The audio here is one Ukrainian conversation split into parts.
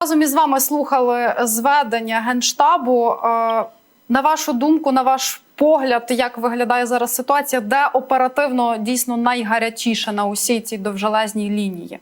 Разом із вами слухали зведення генштабу. Е, На вашу думку, на ваш погляд, як виглядає зараз ситуація, де оперативно дійсно найгарячіше на усій цій довжелезній лінії?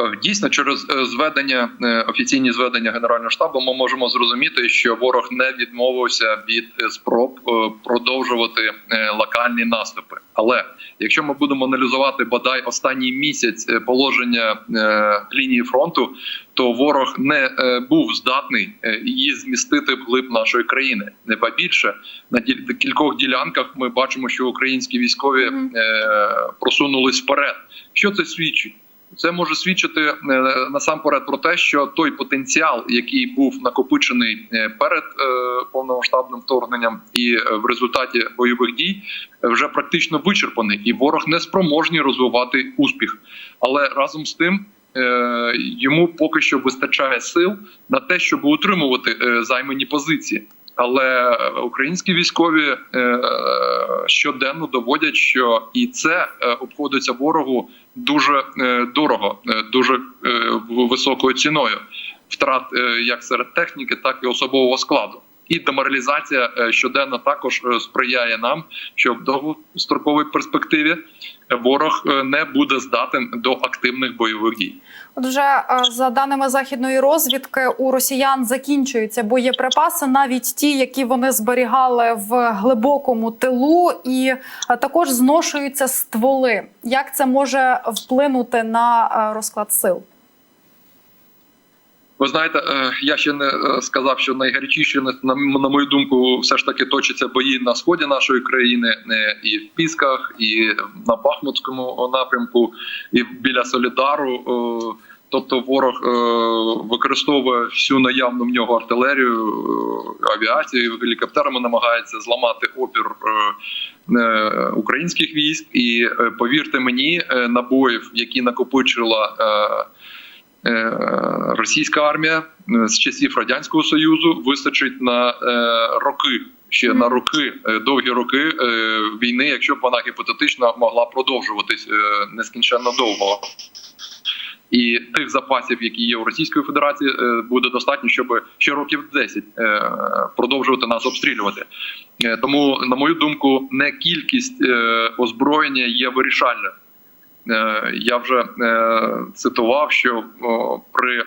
Е, Дійсно, через е, зведення е, офіційні зведення Генерального штабу, ми можемо зрозуміти, що ворог не відмовився від спроб продовжувати локальні наступи. Але якщо ми будемо аналізувати бодай останній місяць положення лінії фронту, то ворог не був здатний її змістити вглиб нашої країни. Не ба більше на кількох ділянках ми бачимо, що українські військові просунулись вперед. Що це свідчить? Це може свідчити е, насамперед про те, що той потенціал, який був накопичений е, перед е, повномасштабним вторгненням, і в результаті бойових дій вже практично вичерпаний, і ворог не спроможний розвивати успіх. Але разом з тим йому поки що вистачає сил на те, щоб утримувати займані позиції. Але українські військові е, щоденно доводять, що і це е, обходиться ворогу дуже е, дорого, дуже високою ціною втрат як серед техніки, так і особового складу. І деморалізація е, щоденно також е, сприяє нам, що в довгостроковій перспективі ворог е, не буде здатен до активних бойових дій. От вже е, за даними західної розвідки, у росіян закінчуються боєприпаси, навіть ті, які вони зберігали в глибокому тилу, і також зношуються стволи. Як це може вплинути на розклад сил? Ви знаєте, е, я ще не е, сказав, що найгарячіше на мою думку, все ж таки точаться бої на сході нашої країни, е, і в Пісках, і на Бахмутському напрямку, і біля Солідару. Е, Тобто ворог використовує всю наявну в нього артилерію, авіацію, гелікоптерами намагається зламати опір українських військ. І повірте мені, набоїв, які накопичила. Е, російська армія е, з часів радянського союзу вистачить на е, роки. Ще на роки, довгі роки війни, якщо б вона гіпотетично могла продовжуватись нескінченно довго. І тих запасів, які є у Російської Федерації, буде достатньо, щоб ще років 10 е, продовжувати нас обстрілювати. Тому, на мою думку, не кількість озброєння є вирішальною. Е, Я вже е, цитував, що при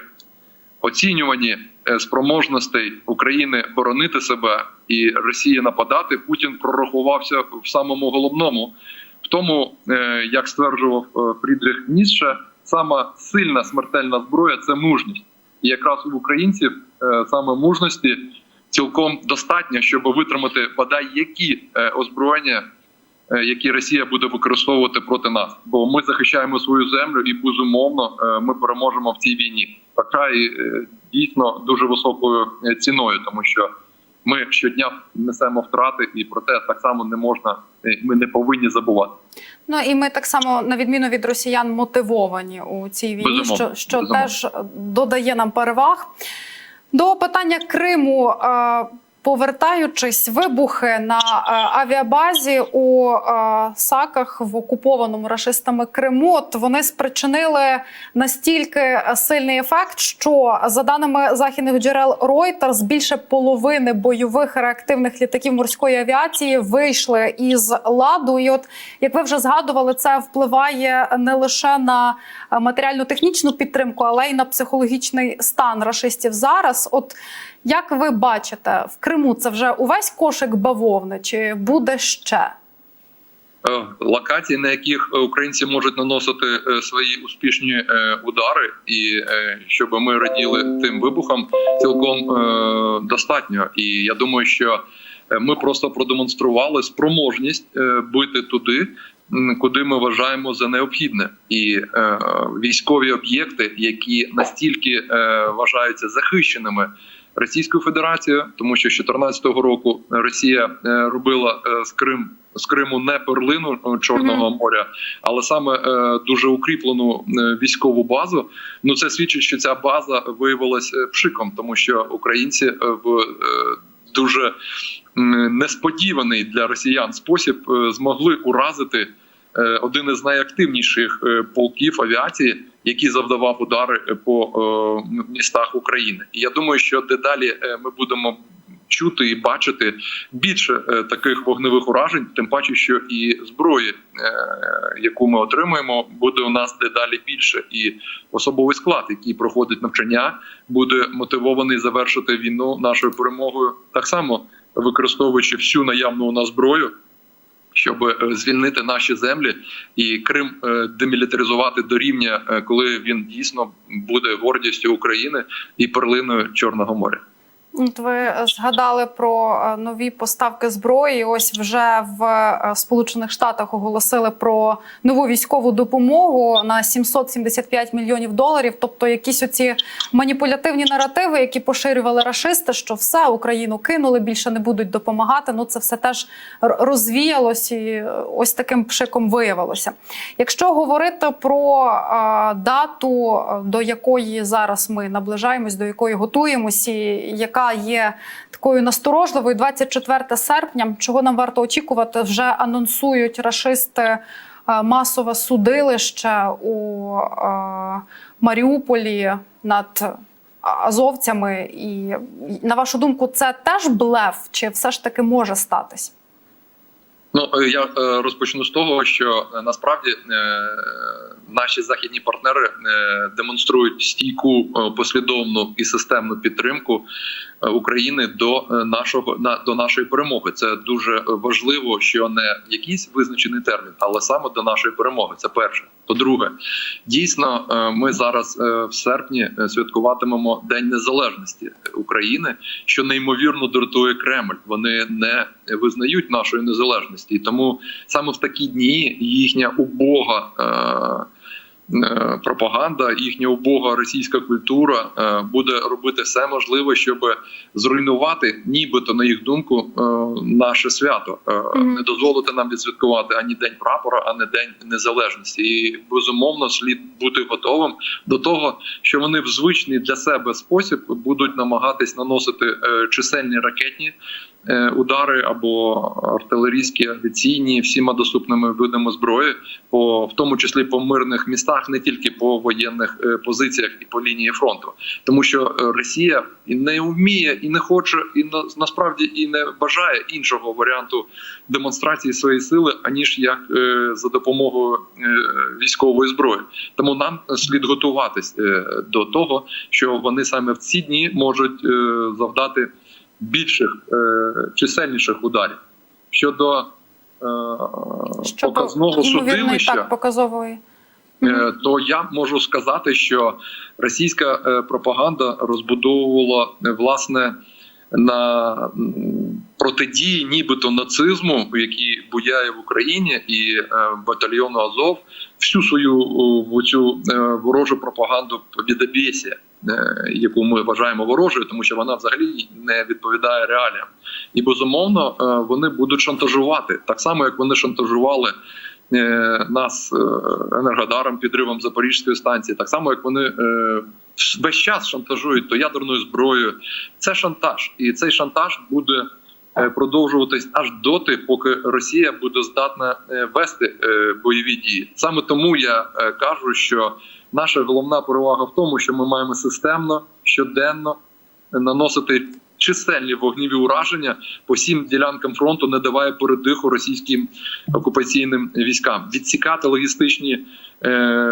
оцінюванні е, спроможностей України боронити себе і Росії нападати, Путін прорахувався в самому головному, в тому, як стверджував Фрідріх Ніцше, сама сильна смертельна зброя це мужність. І якраз у українців саме мужності цілком достатньо, щоб витримати бодай які озброєння які Росія буде використовувати проти нас, бо ми захищаємо свою землю, і безумовно е, ми переможемо в цій війні. Хоча і е, дійсно дуже високою е, ціною, тому що ми щодня несемо втрати, і про те так само не можна. е, Ми не повинні забувати. Ну і ми так само, на відміну від росіян, мотивовані у цій війні, Безумовно, що, що безумовно. теж додає нам переваг. До питання Криму. Повертаючись, вибухи на е, авіабазі у е, Саках в окупованому рашистами Криму, от вони спричинили настільки сильний ефект, що за даними західних джерел Reuters, більше половини бойових реактивних літаків морської авіації вийшли із ладу. І, от як ви вже згадували, це впливає не лише на матеріально-технічну підтримку, але й на психологічний стан рашистів зараз. От як ви бачите, в Криму це вже увесь кошик бавовни, чи буде ще? Е, Локації, на яких українці можуть наносити е, свої успішні е, удари, і щоб ми раділи тим вибухам, цілком достатньо. І я думаю, що ми просто продемонстрували спроможність бити туди, куди ми вважаємо за необхідне, і військові об'єкти, які настільки вважаються захищеними. Російською Федерацією, тому що з 2014 року Росія е, робила е, з Крим з Криму не перлину е, Чорного моря, але саме дуже укріплену військову базу. Ну це свідчить, що ця база виявилась пшиком, тому що українці в дуже несподіваний для росіян спосіб змогли уразити один із найактивніших е, полків авіації, який завдавав удари е, по е, містах України. І я думаю, що дедалі е, ми будемо. Чути і бачити більше е, таких вогневих уражень, тим паче, що і зброї, е, яку ми отримуємо, буде у нас дедалі більше, і особовий склад, який проходить навчання, буде мотивований завершити війну нашою перемогою, так само використовуючи всю наявну у нас зброю, щоб е, звільнити наші землі і Крим е, демілітаризувати до рівня, е, коли він дійсно буде гордістю України і перлиною Чорного моря. Ви згадали про е, нові поставки зброї. Ось вже в е, Сполучених Штатах оголосили про нову військову допомогу на 775 мільйонів доларів. Тобто, якісь оці маніпулятивні наративи, які поширювали рашисти, що все Україну кинули, більше не будуть допомагати. Ну це все теж розвіялось і е, ось таким пшиком виявилося. Якщо говорити про дату, до якої зараз ми наближаємось, до якої готуємось, і яка є такою насторожливою, 24 серпня, чого нам варто очікувати, вже анонсують рашисти е, масове судилище у е, Маріуполі над азовцями. І на вашу думку, це теж блеф, чи все ж таки може статись? Ну е, я розпочну з того, що насправді наші західні партнери демонструють стійку, послідовну і системну підтримку України до е, нашого на до нашої перемоги. Це дуже важливо, що не якийсь визначений термін, але саме до нашої перемоги. Це перше. По-друге, дійсно, е, ми зараз е, в серпні е, святкуватимемо День Незалежності України, що неймовірно дратує Кремль. Вони не визнають нашої незалежності, і тому саме в такі дні їхня убога. Е, Пропаганда, їхня убога російська культура е, буде робити все можливе, щоб зруйнувати, нібито на їх думку, е, наше свято, не дозволити нам відсвяткувати ані день прапора, ані день незалежності. І безумовно слід бути готовим до того, що вони в звичний для себе спосіб будуть намагатись наносити чисельні ракетні удари або артилерійські авіаційні всіма доступними видами зброї, по в тому числі по мирних містах, не тільки по воєнних е, позиціях і по лінії фронту, тому що е, Росія і не вміє, і не хоче, і на, насправді і не бажає іншого варіанту демонстрації своєї сили, аніж як е, за допомогою е, військової зброї. Тому нам слід готуватись е, до того, що вони саме в ці дні можуть е, завдати більших е, чисельніших ударів щодо е, Щодо показного судилища. так показової. Е, то я можу сказати, що російська пропаганда розбудовувала власне на протидії, нібито нацизму, який буяє в Україні, і е, батальйону Азов всю свою цю е, ворожу пропаганду побідобєсія, е, яку ми вважаємо ворожою, тому що вона взагалі не відповідає реаліям. І безумовно вони будуть шантажувати так само, як вони шантажували нас енергодаром, підривом Запорізької станції, так само як вони весь час шантажують то ядерною зброєю. Це шантаж, і цей шантаж буде. Е, Продовжуватись аж доти, поки Росія буде здатна е, вести е, бойові дії. Саме тому я кажу, що наша головна перевага в тому, що ми маємо системно щоденно наносити чисельні вогневі ураження по всім ділянкам фронту, не даває передиху російським окупаційним військам, відсікати логістичні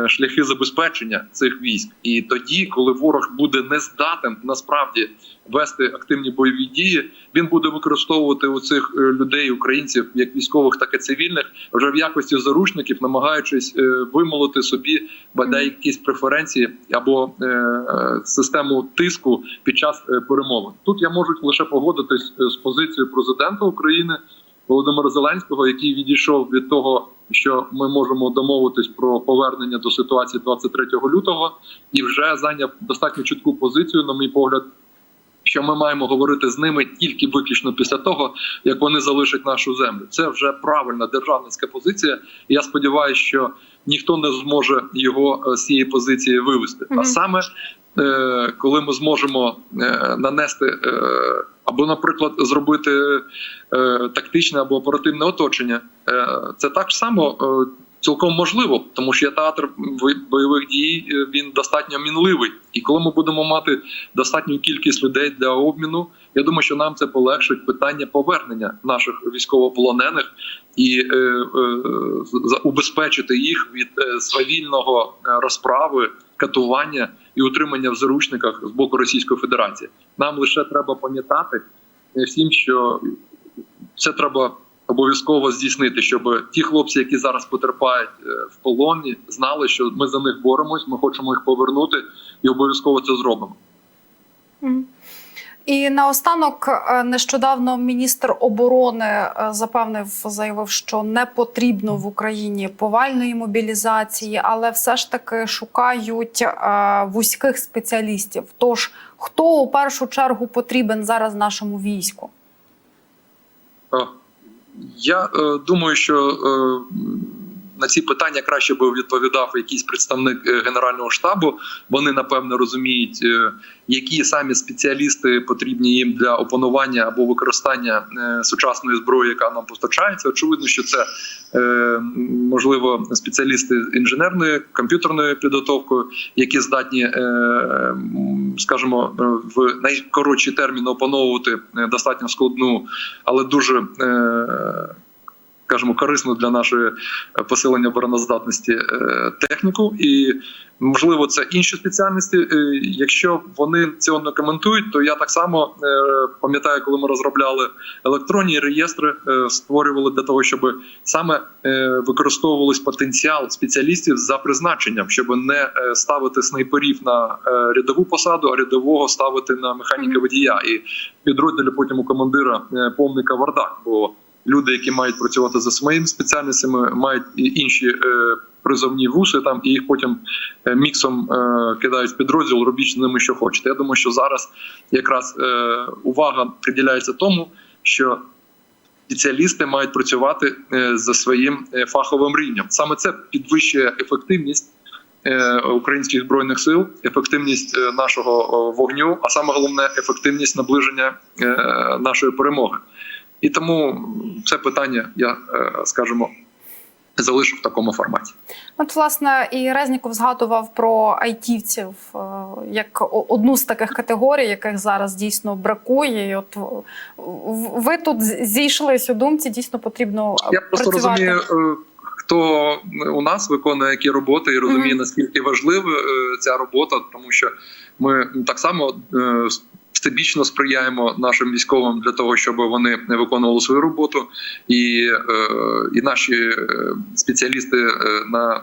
шляхи забезпечення цих військ. І тоді, коли ворог буде не здатен насправді вести активні бойові дії, він буде використовувати у цих е, людей, українців, як військових, так і цивільних, вже в якості заручників, намагаючись е, вимолити собі бодай якісь преференції або е, систему тиску під час перемовин. Тут я можу лише погодитись з позицією президента України Володимира Зеленського, який відійшов від того, що ми можемо домовитись про повернення до ситуації 23 лютого, і вже зайняв достатньо чітку позицію, на мій погляд. Що ми маємо говорити з ними тільки виключно після того, як вони залишать нашу землю. Це вже правильна державницька позиція. І я сподіваюся, що ніхто не зможе його е, з цієї позиції вивести. А саме е, коли ми зможемо е, нанести або, наприклад, зробити тактичне або оперативне оточення, це так само. Цілком можливо, тому що театр бой- бойових дій, е, він достатньо мінливий. І коли ми будемо мати достатню кількість людей для обміну, я думаю, що нам це полегшить питання повернення наших військовополонених і е, е, убезпечити їх від е, свавільного е, розправи, катування і утримання в заручниках з боку Російської Федерації. Нам лише треба пам'ятати всім, що це треба обов'язково здійснити, щоб ті хлопці, які зараз потерпають е, в полоні, знали, що ми за них боремось, ми хочемо їх повернути, і обов'язково це зробимо. І наостанок е, нещодавно міністр оборони е, запевнив, заявив, що не потрібно в Україні повальної мобілізації, але все ж таки шукають вузьких спеціалістів. Тож хто у першу чергу потрібен зараз нашому війську? Я е, думаю, що е, на ці питання краще би відповідав якийсь представник е, Генерального штабу. Вони напевно розуміють, е, які самі спеціалісти потрібні їм для опанування або використання е, сучасної зброї, яка нам постачається. Очевидно, що це можливо спеціалісти інженерної комп'ютерної підготовкою, які здатні, скажімо, в найкоротші терміни опановувати достатньо складну, але дуже скажімо, корисну для нашої е, посилення обороноздатності е, техніку, і можливо це інші спеціальності. Е, Якщо вони цього не коментують, то я так само пам'ятаю, коли ми розробляли електронні реєстри, створювали для того, щоб саме використовувались потенціал спеціалістів за призначенням, щоб не ставити снайперів на рядову посаду, а рядового ставити на механіка водія і підрозділі потім у командира повника вардак. Бо люди, які мають працювати за своїми спеціальностями, мають інші е, призовні вуси там, і їх потім е, міксом е, кидають в підрозділ, робіть з ними, що хочете. Я думаю, що зараз якраз увага приділяється тому, що спеціалісти мають працювати за своїм фаховим рівнем. Саме це підвищує ефективність. Українських збройних сил, ефективність нашого вогню, а саме головне ефективність наближення нашої перемоги. І тому це питання я е, скажімо залишу в такому форматі. От, власне, і Резніков згадував про айтівців е, як одну з таких категорій, яких зараз дійсно бракує. І от ви тут з- зійшлись у думці, дійсно потрібно Я просто розумію, е, хто у нас виконує які роботи, і розумію, Мгм. наскільки важлива ця робота, тому що ми так само всебічно сприяємо нашим військовим для того, щоб вони виконували свою роботу, і, е, і наші е, спеціалісти е, на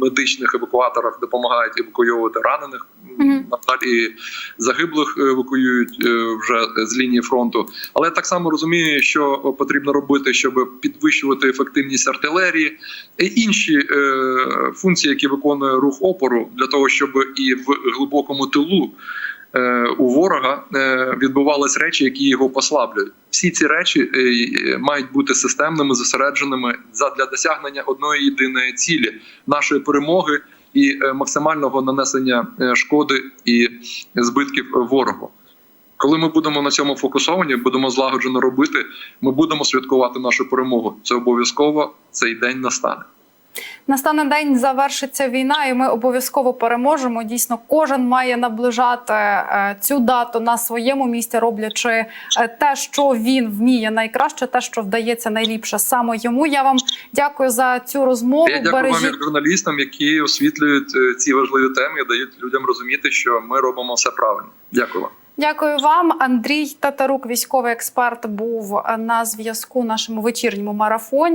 медичних евакуаторах допомагають евакуйовувати ранених. Надалі загиблих евакуюють е, вже з лінії фронту. Але я так само розумію, що потрібно робити, щоб підвищувати ефективність артилерії і інші е, функції, які виконує рух опору, для того, щоб і в глибокому тилу. е, У ворога е, відбувались речі, які його послаблюють. Всі ці речі е, мають бути системними, зосередженими задля досягнення одної єдиної цілі нашої перемоги і е, максимального нанесення е, шкоди і збитків ворогу. Коли ми будемо на цьому фокусовані, будемо злагоджено робити, ми будемо святкувати нашу перемогу. Це обов'язково цей день настане. Настане день, завершиться війна, і ми обов'язково переможемо. Дійсно, кожен має наближати е, цю дату на своєму місці, роблячи е, те, що він вміє найкраще, те, що вдається найліпше саме йому. Я вам дякую за цю розмову. Я дякую вам як журналістам, які освітлюють е, ці важливі теми і дають людям розуміти, що ми робимо все правильно. Дякую вам. Дякую вам. Андрій Татарук, військовий експерт, був на зв'язку нашому вечірньому марафоні.